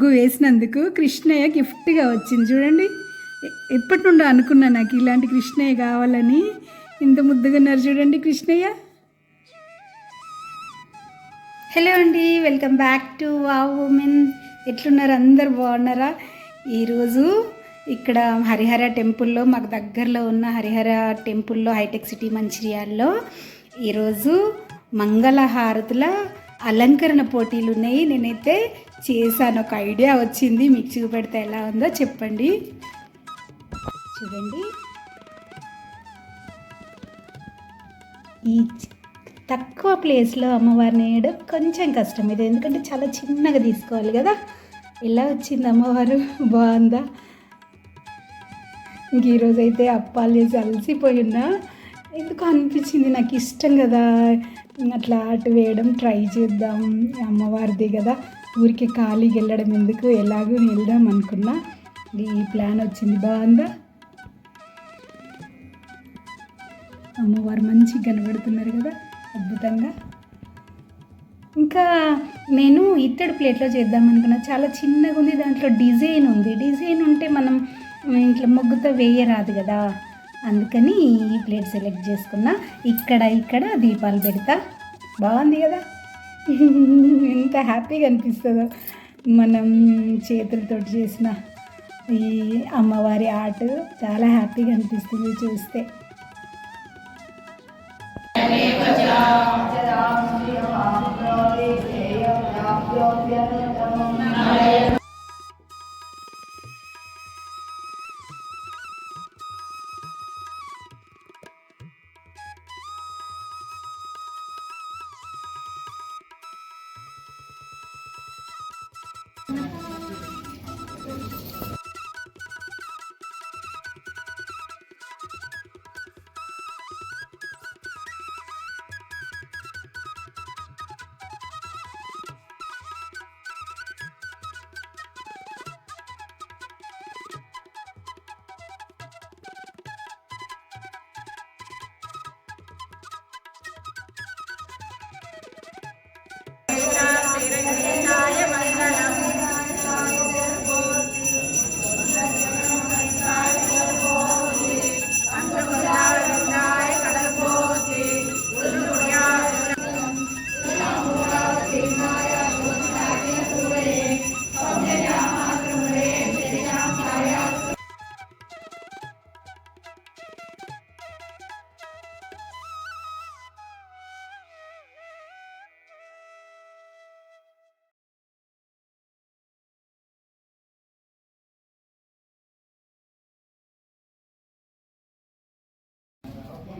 ముగ్గు వేసినందుకు కృష్ణయ్య గిఫ్ట్గా వచ్చింది. చూడండి ఎప్పటి నుండి అనుకున్నా నాకు ఇలాంటి కృష్ణయ్య కావాలని. ఇంత ముద్దుగా ఉన్నారు చూడండి కృష్ణయ్య. హలో అండి welcome back to wow women ఎట్లున్నారు? అందరు బాగున్నారా? ఈరోజు ఇక్కడ హరిహర టెంపుల్లో మాకు దగ్గరలో ఉన్న హరిహర టెంపుల్లో హైటెక్ సిటీ మంచిర్యాల్లో ఈరోజు మంగళహారతుల అలంకరణ పోటీలు ఉన్నాయి. నేనైతే చేశాను. ఒక ఐడియా వచ్చింది. మీకు చూపెడితే ఎలా ఉందో చెప్పండి. చూడండి. ఈ తక్కువ ప్లేస్లో అమ్మవారిని వేయడం కొంచెం కష్టం. ఇది ఎందుకంటే చాలా చిన్నగా తీసుకోవాలి కదా. ఎలా వచ్చింది అమ్మవారు? బాగుందా? ఇంక ఈరోజైతే అప్పాలు చేసి అలసిపోయి ఉన్నా. ఎందుకు అనిపించింది? నాకు ఇష్టం కదా. అట్లా అటు వేయడం ట్రై చేద్దాం. అమ్మవారిది కదా. ఊరికి ఖాళీకి వెళ్ళడం ఎందుకు? ఎలాగో వెళ్దాం అనుకున్నా. ఈ ప్లాన్ వచ్చింది బాగుందా? అమ్మవారు మంచిగా కనబడుతున్నారు కదా. అద్భుతంగా. ఇంకా నేను ఇత్తడి ప్లేట్లో చేద్దాం అనుకున్నా. చాలా చిన్నగా ఉంది. దాంట్లో డిజైన్ ఉంది. డిజైన్ ఉంటే మనం ఇంట్లో మొగ్గుతో వేయరాదు కదా. అందుకని ఈ ప్లేట్ సెలెక్ట్ చేసుకున్నా. ఇక్కడ ఇక్కడ దీపాలు పెడతా. బాగుంది కదా? ఎంత హ్యాపీగా అనిపిస్తుందో. మనం చేతులతో చేసిన ఈ అమ్మవారి ఆర్ట్ చాలా హ్యాపీగా అనిపిస్తుంది చూస్తే.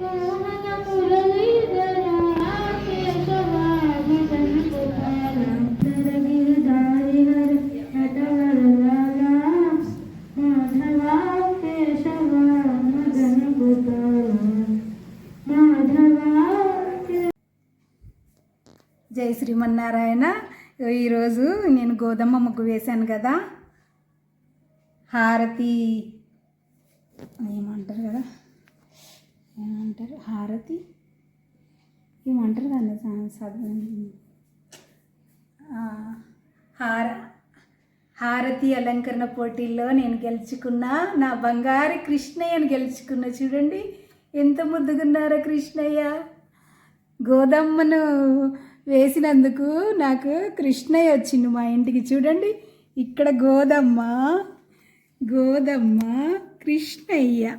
జై శ్రీమన్నారాయణ. ఈరోజు నేను గోధుమ ముగ్గు వేశాను కదా. హారతి. ఏమంటారు కదా? ఏమంటారు? హారతి? ఏమంటారు దాన్ని స- హార హారతి అలంకరణ పోటీల్లో నేను గెలుచుకున్న నా బంగారు కృష్ణయ్యను గెలుచుకున్న చూడండి. ఎంత ముద్దుగున్నారో కృష్ణయ్య? గోదమ్మను వేసినందుకు నాకు కృష్ణయ్య వచ్చింది మా ఇంటికి చూడండి. ఇక్కడ గోదమ్మ గోదమ్మ కృష్ణయ్య.